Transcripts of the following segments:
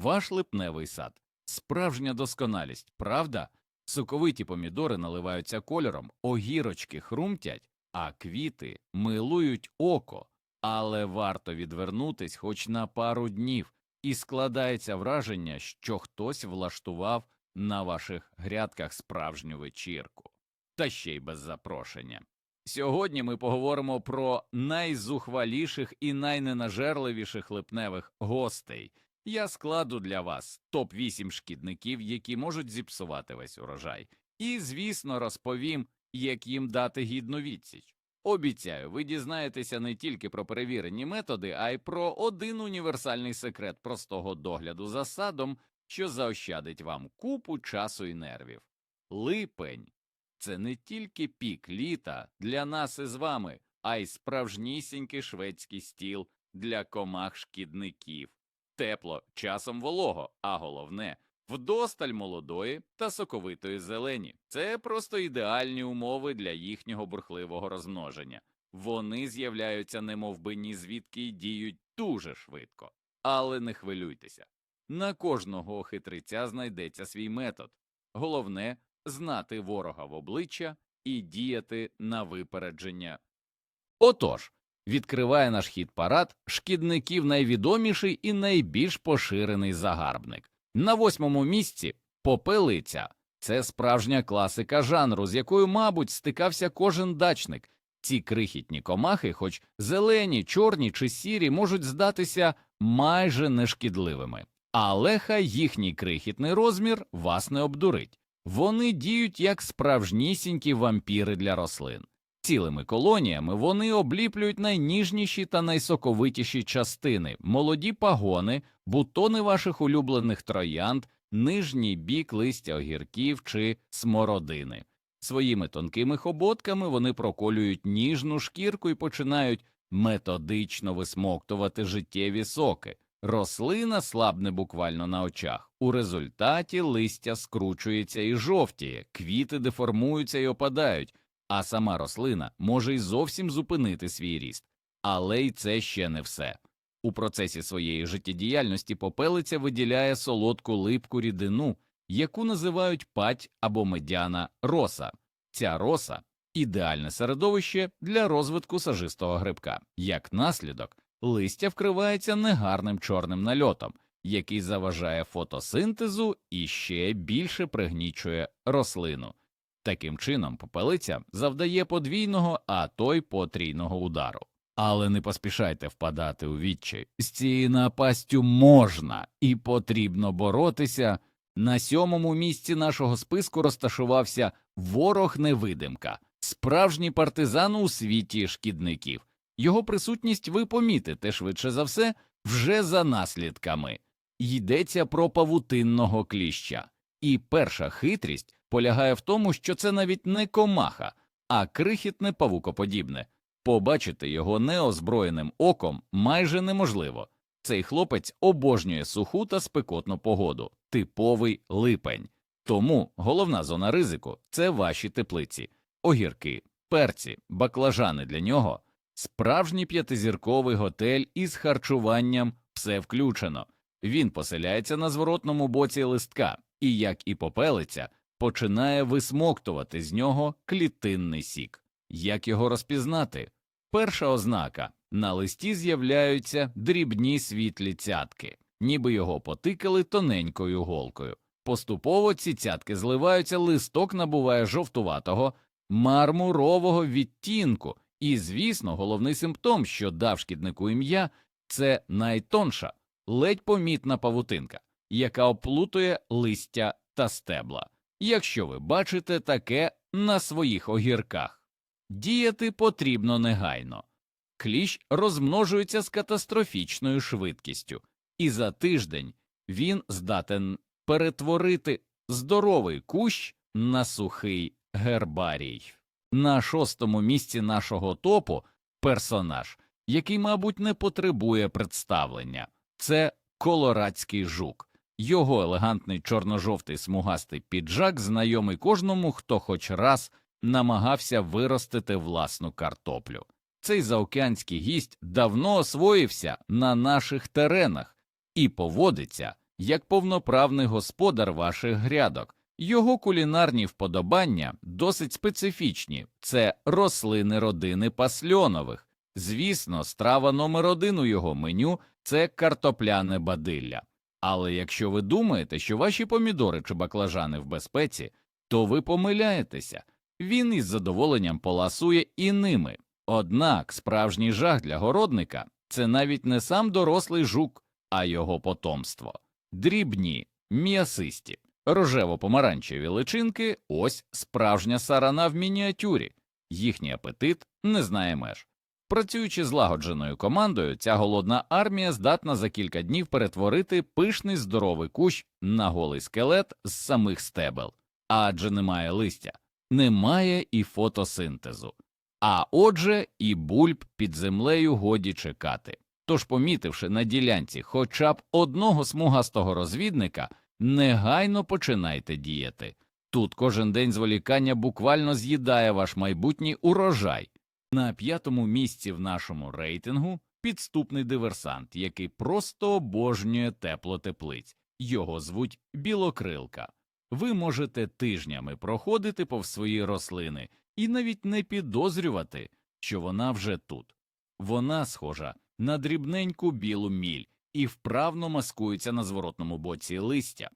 Ваш липневий сад справжня досконалість, правда? Соковиті помідори наливаються кольором, огірочки хрумтять, а квіти милують око, але варто відвернутись хоч на пару днів, і складається враження, що хтось влаштував на ваших грядках справжню вечірку, та ще й без запрошення. Сьогодні ми поговоримо про найзухваліших і найненажерливіших липневих гостей. Я складу для вас топ 8 шкідників, які можуть зіпсувати весь урожай, і, звісно, розповім, як їм дати гідну відсіч. Обіцяю, ви дізнаєтеся не тільки про перевірені методи, а й про один універсальний секрет простого догляду за садом, що заощадить вам купу часу і нервів. Липень це не тільки пік літа для нас із вами, а й справжнісінький шведський стіл для комах шкідників. Тепло, часом волого, а головне вдосталь молодої та соковитої зелені. Це просто ідеальні умови для їхнього бурхливого розмноження. Вони з'являються немовби ні звідки й діють дуже швидко. Але не хвилюйтеся. На кожного хитриця знайдеться свій метод. Головне знати ворога в обличчя і діяти на випередження. Отож, відкриває наш хід парад шкідників найвідоміший і найбільш поширений загарбник. На восьмому місці попелиця. Це справжня класика жанру, з якою, мабуть, стикався кожен дачник. Ці крихітні комахи, хоч зелені, чорні чи сірі, можуть здатися майже нешкідливими. Але хай їхній крихітний розмір вас не обдурить. Вони діють як справжнісінькі вампіри для рослин. Цілими колоніями вони обліплюють найніжніші та найсоковитіші частини, молоді пагони, бутони ваших улюблених троянд, нижній бік листя огірків чи смородини. Своїми тонкими хоботками вони проколюють ніжну шкірку і починають методично висмоктувати життєві соки. Рослина слабне буквально на очах. У результаті листя скручується і жовтіє, квіти деформуються і опадають, а сама рослина може й зовсім зупинити свій ріст. Але й це ще не все. У процесі своєї життєдіяльності попелиця виділяє солодку липку рідину, яку називають пать або медяна роса. Ця роса ідеальне середовище для розвитку сажистого грибка. Як наслідок, листя вкривається негарним чорним нальотом, який заважає фотосинтезу і ще більше пригнічує рослину. Таким чином, попелиця завдає подвійного, а то й потрійного удару. Але не поспішайте впадати у відчай. З цією напастю можна і потрібно боротися. На сьомому місці нашого списку розташувався ворог невидимка, справжній партизан у світі шкідників. Його присутність ви помітите швидше за все вже за наслідками. Йдеться про павутинного кліща. І перша хитрість полягає в тому, що це навіть не комаха, а крихітне павукоподібне. Побачити його неозброєним оком майже неможливо. Цей хлопець обожнює суху та спекотну погоду, типовий липень. Тому головна зона ризику це ваші теплиці, огірки, перці, баклажани для нього, справжній п'ятизірковий готель із харчуванням все включено. Він поселяється на зворотному боці листка і, як і попелиця, починає висмоктувати з нього клітинний сік. Як його розпізнати? Перша ознака на листі з'являються дрібні світлі цятки, ніби його потикали тоненькою голкою. Поступово ці цятки зливаються, листок набуває жовтуватого, мармурового відтінку, і, звісно, головний симптом, що дав шкіднику ім'я, це найтонша, ледь помітна павутинка, яка оплутує листя та стебла. Якщо ви бачите таке на своїх огірках, діяти потрібно негайно. Кліщ розмножується з катастрофічною швидкістю, і за тиждень він здатен перетворити здоровий кущ на сухий гербарій. На шостому місці нашого топу персонаж, який, мабуть, не потребує представлення, це колорадський жук. Його елегантний чорно-жовтий смугастий піджак знайомий кожному, хто хоч раз намагався виростити власну картоплю. Цей заокеанський гість давно освоївся на наших теренах і поводиться як повноправний господар ваших грядок. Його кулінарні вподобання досить специфічні це рослини родини пасльонових. Звісно, страва номер один у його меню це картопляне бадилля. Але якщо ви думаєте, що ваші помідори чи баклажани в безпеці, то ви помиляєтеся. Він із задоволенням поласує і ними. Однак справжній жах для городника це навіть не сам дорослий жук, а його потомство. Дрібні, м'ясисті, рожево-помаранчеві личинки ось справжня сарана в мініатюрі. Їхній апетит не знає меж. Працюючи злагодженою командою, ця голодна армія здатна за кілька днів перетворити пишний здоровий кущ на голий скелет з самих стебел, адже немає листя, немає і фотосинтезу. А отже, і бульб під землею годі чекати. Тож, помітивши на ділянці хоча б одного смугастого розвідника, негайно починайте діяти. Тут кожен день зволікання буквально з'їдає ваш майбутній урожай. На п'ятому місці в нашому рейтингу підступний диверсант, який просто обожнює тепло теплиць. Його звуть білокрилка. Ви можете тижнями проходити повз свої рослини і навіть не підозрювати, що вона вже тут. Вона схожа на дрібненьку білу міль і вправно маскується на зворотному боці листя.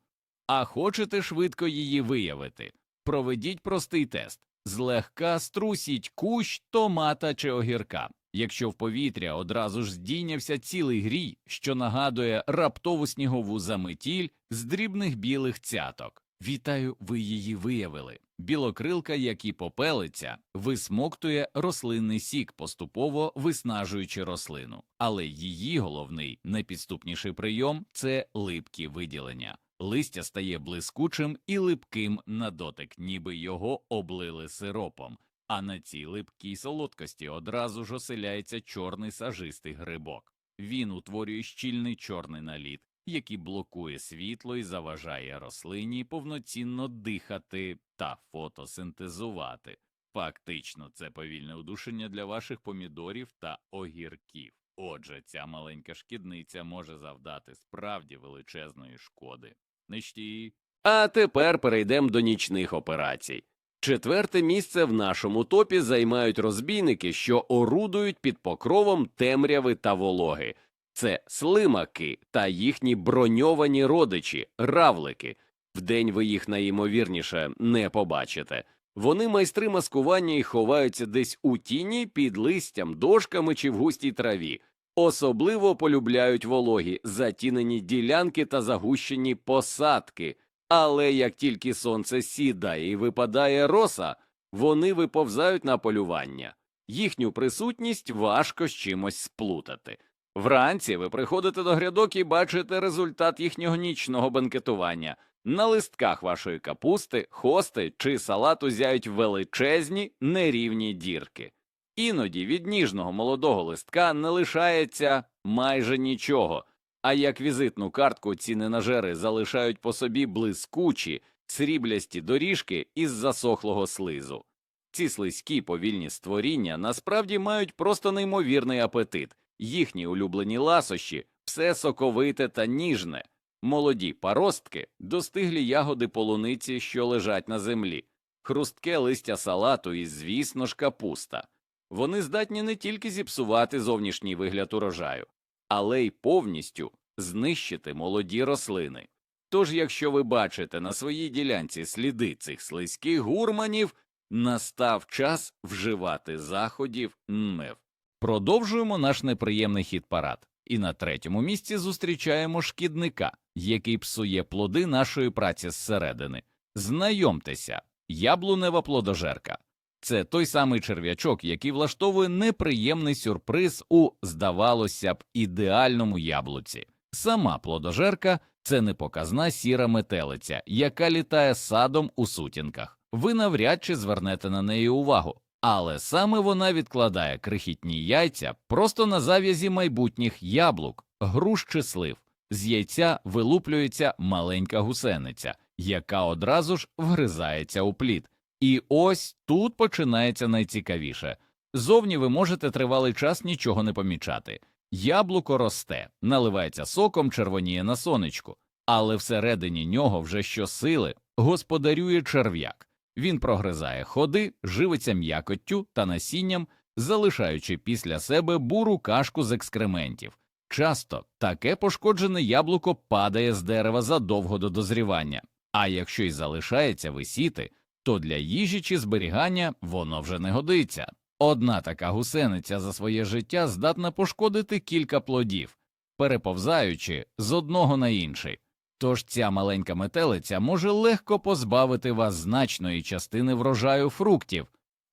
А хочете швидко її виявити? Проведіть простий тест. Злегка струсіть кущ томата чи огірка. Якщо в повітря одразу ж здійнявся цілий грій, що нагадує раптову снігову заметіль з дрібних білих цяток. Вітаю, ви її виявили. Білокрилка, як і попелиця, висмоктує рослинний сік, поступово виснажуючи рослину. Але її головний найпідступніший прийом це липкі виділення. Листя стає блискучим і липким на дотик, ніби його облили сиропом, а на цій липкій солодкості одразу ж оселяється чорний сажистий грибок. Він утворює щільний чорний наліт, який блокує світло і заважає рослині повноцінно дихати та фотосинтезувати. Фактично, це повільне удушення для ваших помідорів та огірків. Отже, ця маленька шкідниця може завдати справді величезної шкоди. Нищі. А тепер перейдемо до нічних операцій. Четверте місце в нашому топі займають розбійники, що орудують під покровом темряви та вологи. Це слимаки та їхні броньовані родичі, равлики. Вдень ви їх найімовірніше не побачите. Вони майстри маскування і ховаються десь у тіні під листям, дошками чи в густій траві. Особливо полюбляють вологі, затінені ділянки та загущені посадки. Але як тільки сонце сідає і випадає роса, вони виповзають на полювання. Їхню присутність важко з чимось сплутати. Вранці ви приходите до грядок і бачите результат їхнього нічного бенкетування. На листках вашої капусти, хости чи салату зяють величезні нерівні дірки. Іноді від ніжного молодого листка не лишається майже нічого, а як візитну картку ці ненажери залишають по собі блискучі, сріблясті доріжки із засохлого слизу. Ці слизькі повільні створіння насправді мають просто неймовірний апетит, їхні улюблені ласощі все соковите та ніжне, молоді паростки, достиглі ягоди полуниці, що лежать на землі, хрустке листя салату і, звісно ж, капуста. Вони здатні не тільки зіпсувати зовнішній вигляд урожаю, але й повністю знищити молоді рослини. Тож, якщо ви бачите на своїй ділянці сліди цих слизьких гурманів, настав час вживати заходів НМЕВ. Продовжуємо наш неприємний хід парад. І на третьому місці зустрічаємо шкідника, який псує плоди нашої праці зсередини. Знайомтеся, яблунева плодожерка. Це той самий черв'ячок, який влаштовує неприємний сюрприз у, здавалося б, ідеальному яблуці. Сама плодожерка це непоказна сіра метелиця, яка літає садом у сутінках. Ви навряд чи звернете на неї увагу, але саме вона відкладає крихітні яйця просто на зав'язі майбутніх яблук, груш чи слив. З яйця вилуплюється маленька гусениця, яка одразу ж вгризається у плід. І ось тут починається найцікавіше. Зовні ви можете тривалий час нічого не помічати. Яблуко росте, наливається соком, червоніє на сонечку. але всередині нього вже щосили господарює черв'як. Він прогризає ходи, живиться м'якоттю та насінням, залишаючи після себе буру кашку з екскрементів. Часто таке пошкоджене яблуко падає з дерева задовго до дозрівання, а якщо й залишається висіти, то для їжі чи зберігання воно вже не годиться. Одна така гусениця за своє життя здатна пошкодити кілька плодів, переповзаючи з одного на інший. Тож ця маленька метелиця може легко позбавити вас значної частини врожаю фруктів.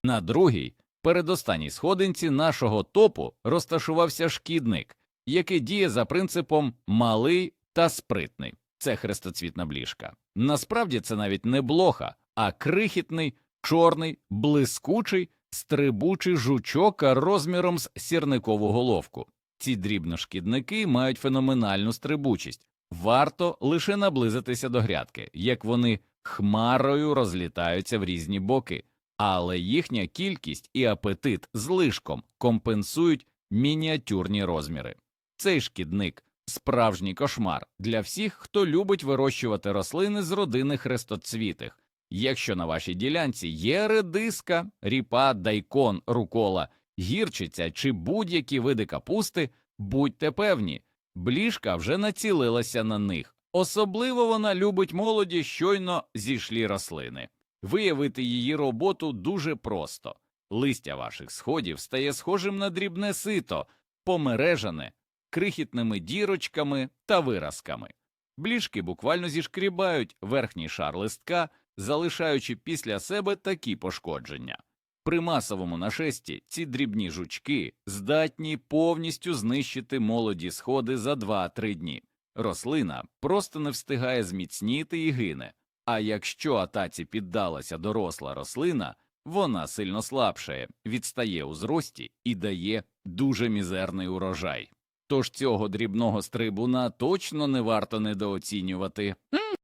На другій, передостанній сходинці нашого топу розташувався шкідник, який діє за принципом малий та спритний. Це хрестоцвітна бліжка. Насправді це навіть не блоха, а крихітний, чорний, блискучий, стрибучий жучок розміром з сірникову головку. Ці дрібношкідники мають феноменальну стрибучість. Варто лише наблизитися до грядки, як вони хмарою розлітаються в різні боки, але їхня кількість і апетит з лишком компенсують мініатюрні розміри. Цей шкідник справжній кошмар для всіх, хто любить вирощувати рослини з родини хрестоцвітих. Якщо на вашій ділянці є редиска, ріпа, дайкон, рукола, гірчиця чи будь-які види капусти, будьте певні, бліжка вже націлилася на них. Особливо вона любить молоді щойно зійшлі рослини. Виявити її роботу дуже просто. Листя ваших сходів стає схожим на дрібне сито, помережане крихітними дірочками та виразками. Бліжки буквально зішкрібають верхній шар листка, залишаючи після себе такі пошкодження. При масовому нашесті ці дрібні жучки здатні повністю знищити молоді сходи за 2-3 дні. Рослина просто не встигає зміцніти і гине. А якщо атаці піддалася доросла рослина, вона сильно слабшає, відстає у зрості і дає дуже мізерний урожай. Тож цього дрібного стрибуна точно не варто недооцінювати.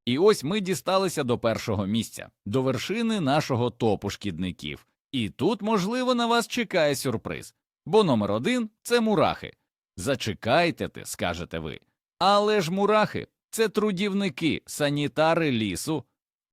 І ось ми дісталися до першого місця, до вершини нашого топу шкідників. І тут, можливо, на вас чекає сюрприз, бо номер один це мурахи. Зачекайте ти, скажете ви. Але ж мурахи це трудівники, санітари лісу,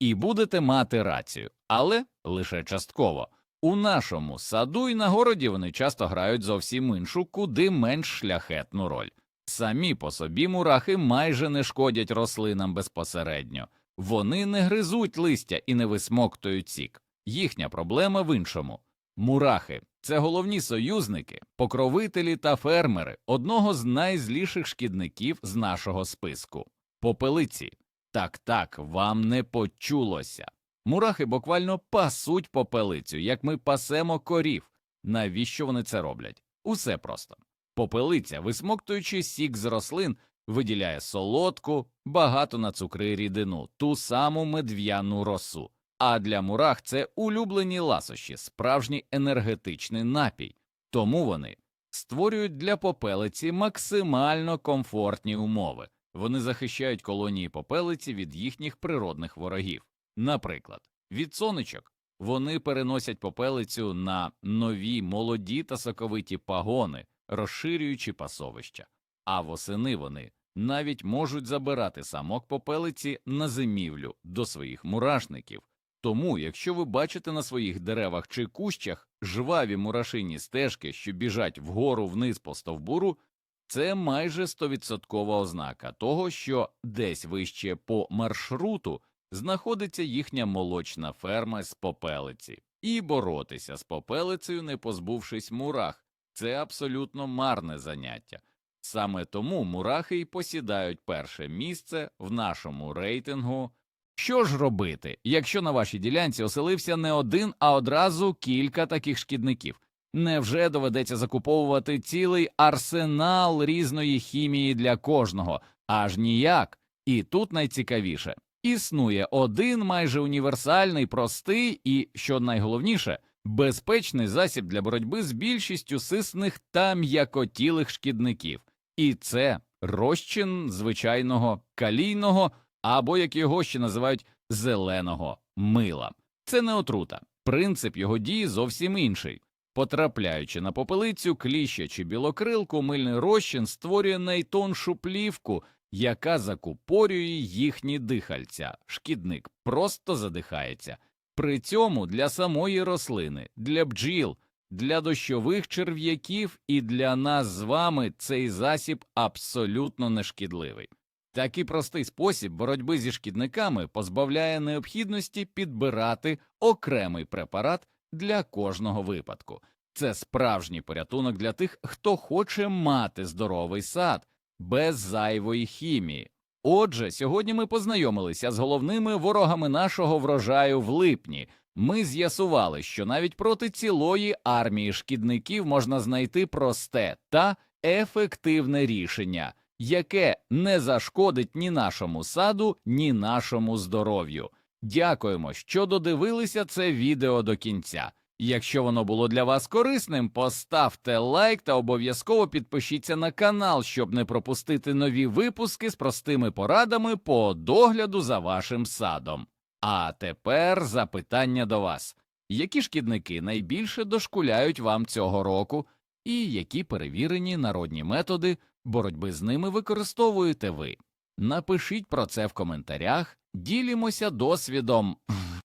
і будете мати рацію, але лише частково. У нашому саду і на городі вони часто грають зовсім іншу, куди менш шляхетну роль. Самі по собі мурахи майже не шкодять рослинам безпосередньо, вони не гризуть листя і не висмоктують сік. Їхня проблема в іншому. Мурахи це головні союзники, покровителі та фермери одного з найзліших шкідників з нашого списку попелиці. Так так, вам не почулося. Мурахи буквально пасуть попелицю, як ми пасемо корів. Навіщо вони це роблять? Усе просто. Попелиця, висмоктуючи сік з рослин, виділяє солодку, багато на цукри рідину, ту саму медв'яну росу. А для мурах це улюблені ласощі, справжній енергетичний напій, тому вони створюють для попелиці максимально комфортні умови. Вони захищають колонії попелиці від їхніх природних ворогів. Наприклад, від сонечок вони переносять попелицю на нові молоді та соковиті пагони, розширюючи пасовища, а восени вони навіть можуть забирати самок попелиці на зимівлю до своїх мурашників. Тому, якщо ви бачите на своїх деревах чи кущах жваві мурашині стежки, що біжать вгору вниз по стовбуру, це майже стовідсоткова ознака того, що десь вище по маршруту знаходиться їхня молочна ферма з попелиці, і боротися з попелицею, не позбувшись мурах, це абсолютно марне заняття. Саме тому мурахи й посідають перше місце в нашому рейтингу. Що ж робити, якщо на вашій ділянці оселився не один, а одразу кілька таких шкідників? Невже доведеться закуповувати цілий арсенал різної хімії для кожного? Аж ніяк. І тут найцікавіше існує один майже універсальний, простий і, що найголовніше, безпечний засіб для боротьби з більшістю сисних та м'якотілих шкідників, і це розчин звичайного калійного або як його ще називають зеленого мила. Це не отрута. Принцип його дії зовсім інший. Потрапляючи на попелицю, кліща чи білокрилку, мильний розчин створює найтоншу плівку, яка закупорює їхні дихальця. Шкідник просто задихається. При цьому для самої рослини, для бджіл, для дощових черв'яків і для нас з вами цей засіб абсолютно нешкідливий. Такий простий спосіб боротьби зі шкідниками позбавляє необхідності підбирати окремий препарат для кожного випадку. Це справжній порятунок для тих, хто хоче мати здоровий сад без зайвої хімії. Отже, сьогодні ми познайомилися з головними ворогами нашого врожаю в липні. Ми з'ясували, що навіть проти цілої армії шкідників можна знайти просте та ефективне рішення, яке не зашкодить ні нашому саду, ні нашому здоров'ю. Дякуємо, що додивилися це відео до кінця. Якщо воно було для вас корисним, поставте лайк та обов'язково підпишіться на канал, щоб не пропустити нові випуски з простими порадами по догляду за вашим садом. А тепер запитання до вас: які шкідники найбільше дошкуляють вам цього року, і які перевірені народні методи боротьби з ними використовуєте ви? Напишіть про це в коментарях, ділімося досвідом.